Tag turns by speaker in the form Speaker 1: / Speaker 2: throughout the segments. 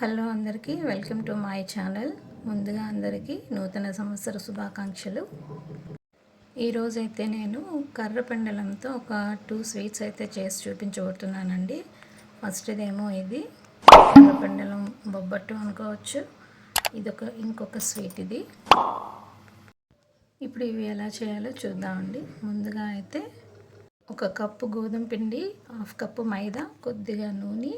Speaker 1: Hello అందరికీ welcome to my channel. ముందుగా అందరికీ నూతన సంవత్సర శుభాకాంక్షలు. ఈరోజైతే నేను కర్ర పెండలంతో ఒక టూ స్వీట్స్ అయితే చేసి చూపించబోతున్నానండి. ఫస్ట్ ఇదేమో ఇది కర్ర పెండలం బొబ్బట్టు అనుకోవచ్చు. ఇదొక ఇంకొక స్వీట్ ఇది. ఇప్పుడు ఇవి ఎలా చేయాలో చూద్దామండి. ముందుగా అయితే ఒక కప్పు గోధుమ పిండి హాఫ్ కప్పు మైదా కొద్దిగా నూనె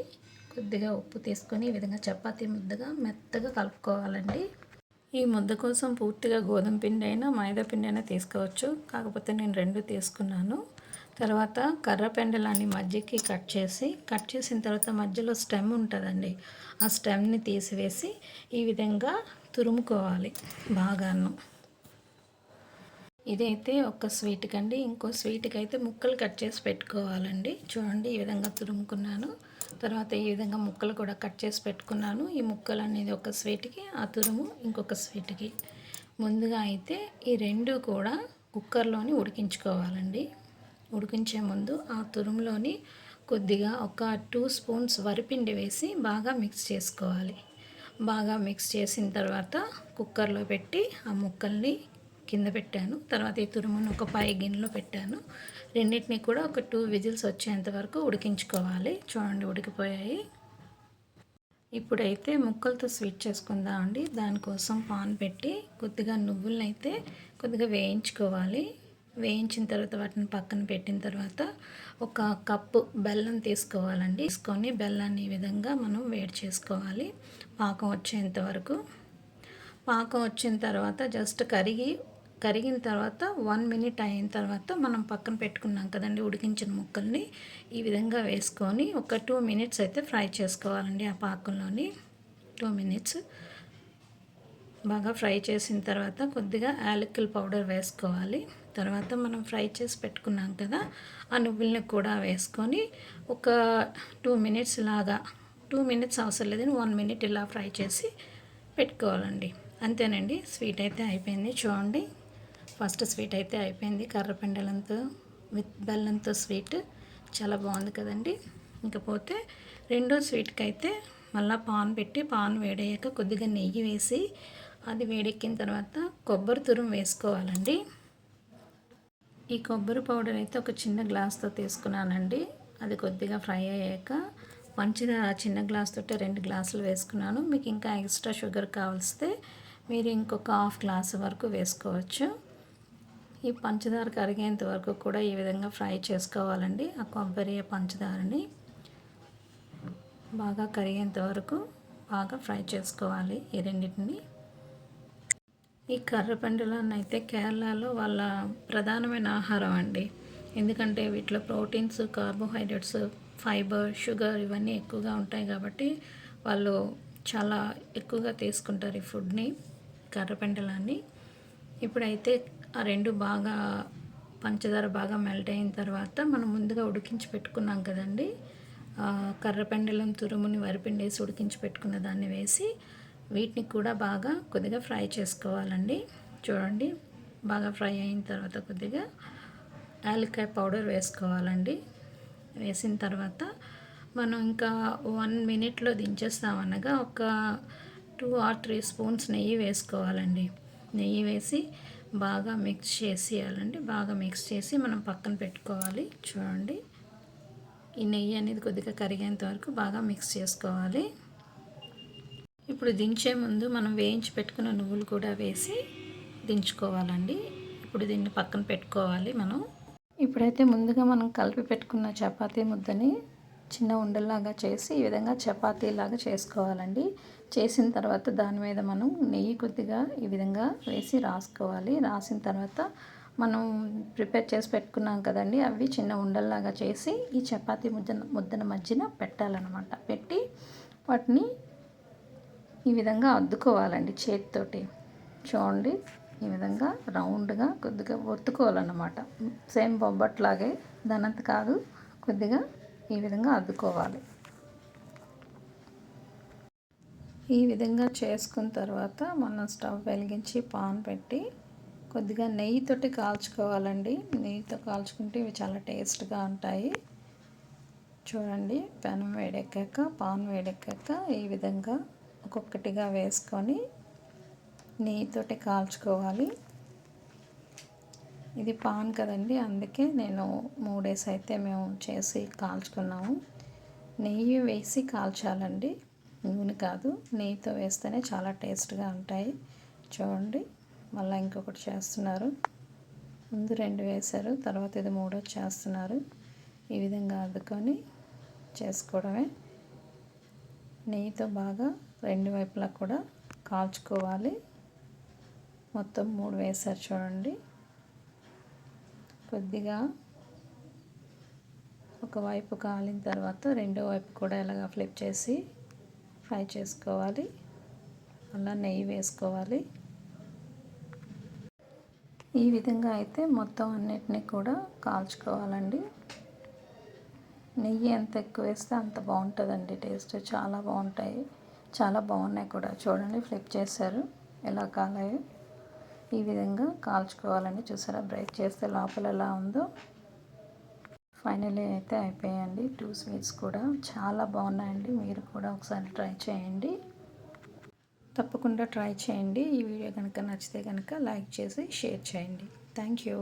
Speaker 1: కొద్దిగా ఉప్పు తీసుకొని ఈ విధంగా చపాతీ ముద్దగా మెత్తగా కలుపుకోవాలండి. ఈ ముద్ద కోసం పూర్తిగా గోధుమ పిండి అయినా మైదా పిండి అయినా తీసుకోవచ్చు. కాకపోతే నేను రెండు తీసుకున్నాను. తర్వాత కర్ర పెండలాన్ని మధ్యకి కట్ చేసి కట్ చేసిన తర్వాత మధ్యలో స్టెమ్ ఉంటుందండి. ఆ స్టెమ్ని తీసివేసి ఈ విధంగా తురుముకోవాలి బాగాను. ఇదైతే ఒక స్వీట్కి అండి ఇంకో స్వీట్కి అయితే ముక్కలు కట్ చేసి పెట్టుకోవాలండి. చూడండి ఈ విధంగా తురుముకున్నాను. తర్వాత ఈ విధంగా ముక్కలు కూడా కట్ చేసి పెట్టుకున్నాను. ఈ ముక్కలు అనేది ఒక స్వీట్కి ఆ తురుము ఇంకొక స్వీట్కి. ముందుగా అయితే ఈ రెండు కూడా కుక్కర్లోని ఉడికించుకోవాలండి. ఉడికించే ముందు ఆ తురుములోని కొద్దిగా ఒక టూ స్పూన్స్ వరిపిండి వేసి బాగా మిక్స్ చేసుకోవాలి. బాగా మిక్స్ చేసిన తర్వాత కుక్కర్లో పెట్టి ఆ ముక్కల్ని కింద పెట్టాను. తర్వాత ఈ తురుమును ఒక పై గిన్నెలో పెట్టాను. రెండింటిని కూడా ఒక టూ విజిల్స్ వచ్చేంత వరకు ఉడికించుకోవాలి. చూడండి ఉడికిపోయాయి. ఇప్పుడైతే ముక్కలతో స్వీట్ చేసుకుందాం అండి దానికోసం పాన్ పెట్టి కొద్దిగా నువ్వులను అయితే కొద్దిగా వేయించుకోవాలి. వేయించిన తర్వాత వాటిని పక్కన పెట్టిన తర్వాత ఒక కప్పు బెల్లం తీసుకోవాలండి. తీసుకొని బెల్లాన్ని ఈ విధంగా మనం వేడి చేసుకోవాలి. పాకం వచ్చేంత వరకు. పాకం వచ్చిన తర్వాత జస్ట్ కరిగి కరిగిన తర్వాత వన్ మినిట్ అయిన తర్వాత మనం పక్కన పెట్టుకున్నాం కదండి ఉడికించిన ముక్కల్ని ఈ విధంగా వేసుకొని ఒక టూ మినిట్స్ అయితే ఫ్రై చేసుకోవాలండి ఆ పాకంలోని. టూ మినిట్స్ బాగా ఫ్రై చేసిన తర్వాత కొద్దిగా యాలకుల పౌడర్ వేసుకోవాలి. తర్వాత మనం ఫ్రై చేసి పెట్టుకున్నాం కదా ఆ నువ్వుల్ని కూడా వేసుకొని ఒక టూ మినిట్స్ లాగా టూ మినిట్స్ అవసరం లేదని వన్ మినిట్ ఇలా ఫ్రై చేసి పెట్టుకోవాలండి. అంతేనండి స్వీట్ అయితే అయిపోయింది. చూడండి. ఫస్ట్ స్వీట్ అయితే అయిపోయింది. కర్రపెండలంతో విత్ బెల్లంతో స్వీట్. చాలా బాగుంది కదండి. ఇంకపోతే రెండో స్వీట్కి అయితే మళ్ళీ పాన్ పెట్టి పాన్ వేడయ్యాక కొద్దిగా నెయ్యి వేసి అది వేడెక్కిన తర్వాత కొబ్బరి తురుం వేసుకోవాలండి. ఈ కొబ్బరి పౌడర్ అయితే ఒక చిన్న గ్లాస్తో తీసుకున్నానండి. అది కొద్దిగా ఫ్రై అయ్యాక పంచదార చిన్న గ్లాస్ తోటి రెండు గ్లాసులు వేసుకున్నాను. మీకు ఇంకా ఎక్స్ట్రా షుగర్ కావలిస్తే మీరు ఇంకొక హాఫ్ గ్లాస్ వరకు వేసుకోవచ్చు. ఈ పంచదార కరిగేంత వరకు కూడా ఈ విధంగా ఫ్రై చేసుకోవాలండి. ఆ కొబ్బరి పంచదారని బాగా కరిగేంత వరకు బాగా ఫ్రై చేసుకోవాలి ఈ రెండింటిని. ఈ కర్రపండులను అయితే కేరళలో వాళ్ళ ప్రధానమైన ఆహారం అండి. ఎందుకంటే వీటిలో ప్రోటీన్స్ కార్బోహైడ్రేట్స్ ఫైబర్ షుగర్ ఇవన్నీ ఎక్కువగా ఉంటాయి కాబట్టి వాళ్ళు చాలా ఎక్కువగా తీసుకుంటారు ఈ ఫుడ్ని కర్రపెండలాన్ని ఇప్పుడైతే ఆ రెండు బాగా పంచదార బాగా మెల్ట్ అయిన తర్వాత మనం ముందుగా ఉడికించి పెట్టుకున్నాం కదండి. కర్రపెండలం తురుముని వరిపిండి వేసి ఉడికించి పెట్టుకున్న దాన్ని వేసి వీటిని కూడా బాగా కొద్దిగా ఫ్రై చేసుకోవాలండి. చూడండి బాగా ఫ్రై అయిన తర్వాత కొద్దిగా యాలక్కాయ పౌడర్ వేసుకోవాలండి. వేసిన తర్వాత మనం ఇంకా వన్ మినిట్లో దించేస్తామనగా ఒక టూ ఆర్ త్రీ స్పూన్స్ నెయ్యి వేసుకోవాలండి. నెయ్యి వేసి బాగా మిక్స్ చేసేయాలండి. బాగా మిక్స్ చేసి మనం పక్కన పెట్టుకోవాలి. చూడండి. ఈ నెయ్యి అనేది కొద్దిగా కరిగేంత వరకు బాగా మిక్స్ చేసుకోవాలి. ఇప్పుడు దించే ముందు మనం వేయించి పెట్టుకున్న నువ్వులు కూడా వేసి దించుకోవాలండి. ఇప్పుడు దీన్ని పక్కన పెట్టుకోవాలి మనం. ఇప్పుడైతే ముందుగా మనం కలిపి పెట్టుకున్న చపాతీ ముద్దని చిన్న ఉండల్లాగా చేసి ఈ విధంగా చపాతీలాగా చేసుకోవాలండి. చేసిన తర్వాత దాని మీద మనం నెయ్యి కొద్దిగా ఈ విధంగా వేసి రాసుకోవాలి. రాసిన తర్వాత మనం ప్రిపేర్ చేసి పెట్టుకున్నాం కదండి అవి చిన్న ఉండల్లాగా చేసి ఈ చపాతీ ముద్ద ముద్దన మధ్యన పెట్టాలన్నమాట. పెట్టి వాటిని ఈ విధంగా అద్దుకోవాలండి చేతితోటి. చూడండి ఈ విధంగా రౌండ్గా కొద్దిగా ఒత్తుకోవాలన్నమాట. సేమ్ బొబ్బట్లాగే దానంత కాదు కొద్దిగా ఈ విధంగా అద్దుకోవాలి. ఈ విధంగా చేసుకున్న తర్వాత మనం స్టవ్ వెలిగించి పాన్ పెట్టి కొద్దిగా నెయ్యితోటి కాల్చుకోవాలండి. నెయ్యితో కాల్చుకుంటే ఇవి చాలా టేస్ట్గా ఉంటాయి. చూడండి పెనం వేడెక్కాక పాన్ వేడెక్కాక ఈ విధంగా ఒక్కొక్కటిగా వేసుకొని నెయ్యితోటి కాల్చుకోవాలి. ఇది పాన్ కదండి అందుకే నేను మూడేసి అయితే మేము చేసి కాల్చుకున్నాము. నెయ్యి వేసి కాల్చాలండి. నూనె కాదు నెయ్యితో వేస్తేనే చాలా టేస్ట్గా ఉంటాయి. చూడండి మళ్ళీ ఇంకొకటి చేస్తున్నారు. ముందు రెండు వేశారు తర్వాత ఇది మూడో చేస్తున్నారు. ఈ విధంగా అద్దుకొని చేసుకోవడమే. నెయ్యితో బాగా రెండు వైపులా కూడా కాల్చుకోవాలి. మొత్తం మూడు వేశారు చూడండి. కొద్దిగా ఒకవైపు కాలిన తర్వాత రెండో వైపు కూడా ఇలాగ ఫ్లిప్ చేసి ఫ్రై చేసుకోవాలి. అలా నెయ్యి వేసుకోవాలి. ఈ విధంగా అయితే మొత్తం అన్నిటినీ కూడా కాల్చుకోవాలండి. నెయ్యి ఎంత ఎక్కువ వేస్తే అంత బాగుంటుందండి టేస్ట్. చాలా బాగుంటాయి. చాలా బాగున్నాయి కూడా. చూడండి ఫ్లిప్ చేశారు. ఎలా కాలాయో. ఈ విధంగా కాల్చుకోవాలని చూసారా బ్రేక్ చేస్తే లోపల ఎలా ఉందో. ఫైనలీ అయితే అయిపోయాయండి. టూ స్వీట్స్ కూడా చాలా బాగున్నాయండి. మీరు కూడా ఒకసారి ట్రై చేయండి. తప్పకుండా ట్రై చేయండి. ఈ వీడియో కనుక నచ్చితే కనుక లైక్ చేసి షేర్ చేయండి. Thank you.